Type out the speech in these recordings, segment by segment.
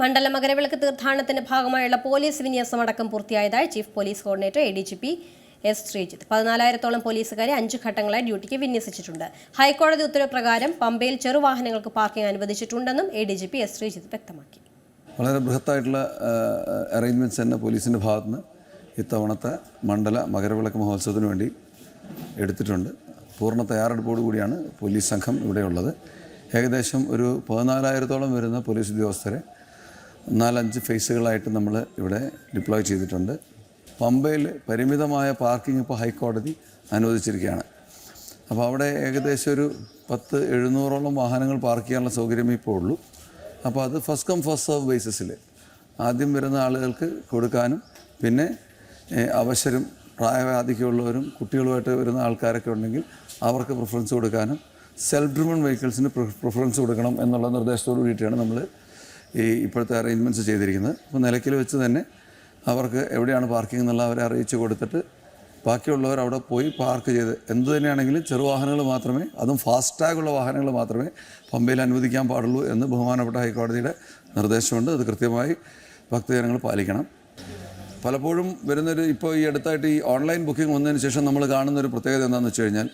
മണ്ഡല മകരവിളക്ക് തീർത്ഥാടനത്തിന്റെ ഭാഗമായുള്ള പോലീസ് വിന്യാസം അടക്കം പൂർത്തിയായതായി chief police coordinator A D G P S Sreejith പതിനാലായിരത്തോളം പോലീസുകാരെ അഞ്ച് ഘട്ടങ്ങളായി ഡ്യൂട്ടിക്ക് വിന്യസിച്ചിട്ടുണ്ട്. ഹൈക്കോടതി ഉത്തരവ് പ്രകാരം പമ്പയിൽ ചെറുവാഹനങ്ങൾക്ക് parking അനുവദിച്ചിട്ടുണ്ടെന്നും A D G P S Sreejith വ്യക്തമാക്കി. വളരെ ബൃഹത്തായിട്ടുള്ള അറേഞ്ച്മെന്റ്സ് തന്നെ പോലീസിന്റെ ഭാഗത്തുനിന്ന് ഇത്തവണത്തെ മണ്ഡല മകരവിളക്ക് മഹോത്സവത്തിന് വേണ്ടി എടുത്തിട്ടുണ്ട്. പൂർണ തയ്യാറെടുപ്പോടു കൂടിയാണ് പോലീസ് സംഘം ഇവിടെയുള്ളത്. ഏകദേശം ഒരു പതിനാലായിരത്തോളം വരുന്ന പോലീസ് ഉദ്യോഗസ്ഥരെ നാലഞ്ച് ഫേസുകളായിട്ട് നമ്മൾ ഇവിടെ ഡിപ്ലോയ് ചെയ്തിട്ടുണ്ട്. പമ്പയിൽ പരിമിതമായ പാർക്കിംഗ് ഇപ്പോൾ ഹൈക്കോടതി അനുവദിച്ചിരിക്കുകയാണ്. അപ്പോൾ അവിടെ ഏകദേശം ഒരു പത്ത് എഴുന്നൂറോളം വാഹനങ്ങൾ പാർക്ക് ചെയ്യാനുള്ള സൗകര്യം ഇപ്പോൾ ഉള്ളൂ. അപ്പോൾ അത് ഫസ്റ്റ് കം ഫസ്റ്റ് സർവ് ബേസിസിൽ ആദ്യം വരുന്ന ആളുകൾക്ക് കൊടുക്കാനും പിന്നെ അവശരും പ്രായവാധികമുള്ളവരും കുട്ടികളുമായിട്ട് വരുന്ന ആൾക്കാരൊക്കെ ഉണ്ടെങ്കിൽ അവർക്ക് പ്രിഫറൻസ് കൊടുക്കാനും സെൽഫ് ഡ്രിവൺ വെഹിക്കിൾസിന് പ്രിഫറൻസ് കൊടുക്കണം എന്നുള്ള നിർദ്ദേശത്തോടു കൂടിയിട്ടാണ് നമ്മൾ ഈ ഇപ്പോഴത്തെ അറേഞ്ച്മെന്റ്സ് ചെയ്തിരിക്കുന്നത്. അപ്പോൾ നിലയ്ക്കൽ വെച്ച് തന്നെ അവർക്ക് എവിടെയാണ് പാർക്കിംഗ് എന്നുള്ള അവരെ അറിയിച്ച് കൊടുത്തിട്ട് ബാക്കിയുള്ളവർ അവിടെ പോയി പാർക്ക് ചെയ്ത് എന്ത് തന്നെയാണെങ്കിലും ചെറുവാഹനങ്ങൾ മാത്രമേ അതും ഫാസ്റ്റാഗുള്ള വാഹനങ്ങൾ മാത്രമേ പമ്പയിൽ അനുവദിക്കാൻ പാടുള്ളൂ എന്ന് ബഹുമാനപ്പെട്ട ഹൈക്കോടതിയുടെ നിർദ്ദേശമുണ്ട്. അത് കൃത്യമായി ഭക്തജനങ്ങൾ പാലിക്കണം. പലപ്പോഴും വരുന്നൊരു ഇപ്പോൾ ഈ അടുത്തായിട്ട് ഈ ഓൺലൈൻ ബുക്കിംഗ് വന്നതിന് ശേഷം നമ്മൾ കാണുന്ന ഒരു പ്രത്യേകത എന്താണെന്ന് വെച്ച് കഴിഞ്ഞാൽ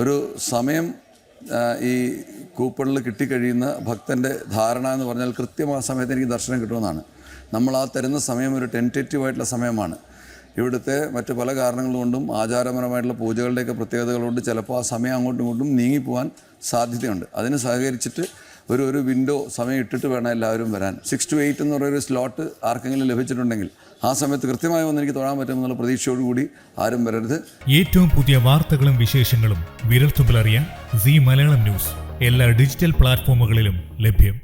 ഒരു സമയം ഈ കൂപ്പണിൽ കിട്ടിക്കഴിയുന്ന ഭക്തന്റെ ധാരണ എന്ന് പറഞ്ഞാൽ കൃത്യം ആ സമയത്ത് എനിക്ക് ദർശനം കിട്ടുമെന്നാണ്. നമ്മൾ ആ തരുന്ന സമയം ഒരു ടെന്റേറ്റീവായിട്ടുള്ള സമയമാണ്. ഇവിടുത്തെ മറ്റു പല കാരണങ്ങൾ കൊണ്ടും ആചാരപരമായിട്ടുള്ള പൂജകളുടെയൊക്കെ പ്രത്യേകതകൾ കൊണ്ട് ചിലപ്പോൾ ആ സമയം അങ്ങോട്ടും ഇങ്ങോട്ടും നീങ്ങിപ്പോവാൻ സാധ്യതയുണ്ട്. അതിന് സഹകരിച്ചിട്ട് ഒരു ഒരു വിൻഡോ സമയം ഇട്ടിട്ട് വേണം എല്ലാവരും വരാൻ. സിക്സ് ടു എയ്റ്റ് എന്ന് പറയുന്ന ഒരു സ്ലോട്ട് ആർക്കെങ്കിലും ലഭിച്ചിട്ടുണ്ടെങ്കിൽ ആ സമയത്ത് കൃത്യമായി വന്ന് എനിക്ക് തൊഴാൻ പറ്റുമെന്നുള്ള പ്രതീക്ഷയോടുകൂടി ആരും വരരുത്. ഏറ്റവും പുതിയ വാർത്തകളും വിശേഷങ്ങളും വിരൽത്തുമ്പിലറിയാൻ സി മലയാളം ന്യൂസ്. എല്ലാ ഡിജിറ്റൽ പ്ലാറ്റ്ഫോമുകളിലും ലഭ്യം.